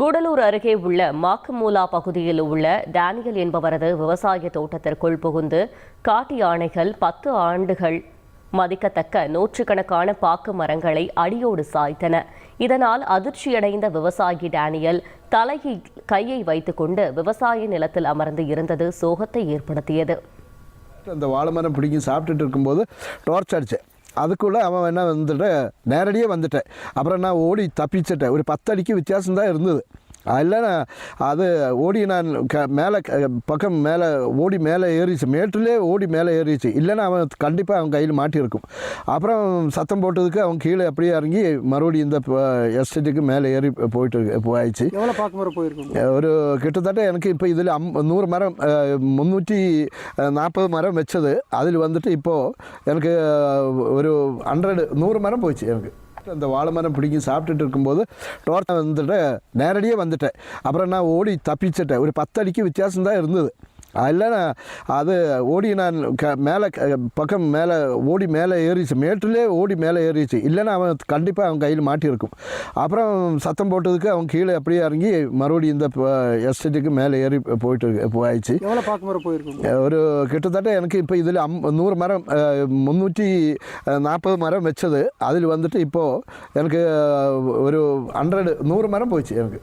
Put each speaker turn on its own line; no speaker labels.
கூடலூர் அருகே உள்ள மாக்குமூலா பகுதியில் உள்ள டேனியல் என்பவரது விவசாய தோட்டத்திற்குள் புகுந்து காட்டு யானைகள் பத்து ஆண்டுகள் மதிக்கத்தக்க நூற்றுக்கணக்கான பாக்கு மரங்களை அடியோடு சாய்த்தன. இதனால் அதிர்ச்சியடைந்த விவசாயி டேனியல் தலையை கையை வைத்துக்கொண்டு விவசாய நிலத்தில் அமர்ந்து இருந்தது சோகத்தை ஏற்படுத்தியது.
அந்த வாழைமரம் பிடிங்கி சாப்பிட்டுட்டு இருக்கும்போது டார்ச் அடித்தேன் அதுக்குள்ளே அவன் என்ன வந்துட்டு நேரடியாக வந்துட்டேன். அப்புறம் நான் ஓடி தப்பிச்சிட்டேன். ஒரு பத்து அடிக்கு வித்தியாசம் தான் இருந்தது. இல்லைன்னா அது ஓடி நான் க மேலே பக்கம் மேலே ஓடி மேலே ஏறிச்சு. மேட்டிலே ஓடி மேலே ஏறிச்சு. இல்லைன்னா அவன் கண்டிப்பாக அவன் கையில் மாட்டியிருக்கும். அப்புறம் சத்தம் போட்டதுக்கு அவன் கீழே அப்படியே இறங்கி மறுபடியும் இந்த எஸ்டேட்டுக்கு மேலே ஏறி போயிட்டு போயாச்சு
எவ்வளோ பார்க்க முறை போயிருக்கோங்க?
ஒரு கிட்டத்தட்ட எனக்கு இப்போ இதில் அம் நூறு மரம் முந்நூற்றி நாற்பது மரம் வச்சது. அதில் வந்துட்டு இப்போது எனக்கு ஒரு ஹண்ட்ரடு நூறு மரம் போச்சு எனக்கு. அந்த வாழை மரம் பிடிங்கி சாப்பிட்டுட்டு இருக்கும்போது டோர்த்த வந்துட்டு நேரடியாக வந்துட்டேன். அப்புறம் நான் ஓடி தப்பிச்சிட்டேன். ஒரு பத்து அடிக்கு வித்தியாசம் தான் இருந்தது. இல்லைன்னா அது ஓடி நான் க மேலே பக்கம் மேலே ஓடி மேலே ஏறிச்சு. மேட்டிலே ஓடி மேலே ஏறிச்சு. இல்லைன்னா அவன் கண்டிப்பாக அவன் கையில் மாட்டியிருக்கும். அப்புறம் சத்தம் போட்டதுக்கு அவன் கீழே அப்படியே இறங்கி மறுபடியும் இந்த எஸ்டேட்டுக்கு மேலே ஏறி போயிட்டு போயாச்சு
எவ்வளோ பார்க்க முறை போயிருக்கோங்க
ஒரு கிட்டத்தட்ட எனக்கு இப்போ இதில் அம் நூறு மரம் முந்நூற்றி நாற்பது மரம் வச்சது. அதில் வந்துட்டு இப்போது எனக்கு ஒரு ஹண்ட்ரடு நூறு மரம் போச்சு எனக்கு.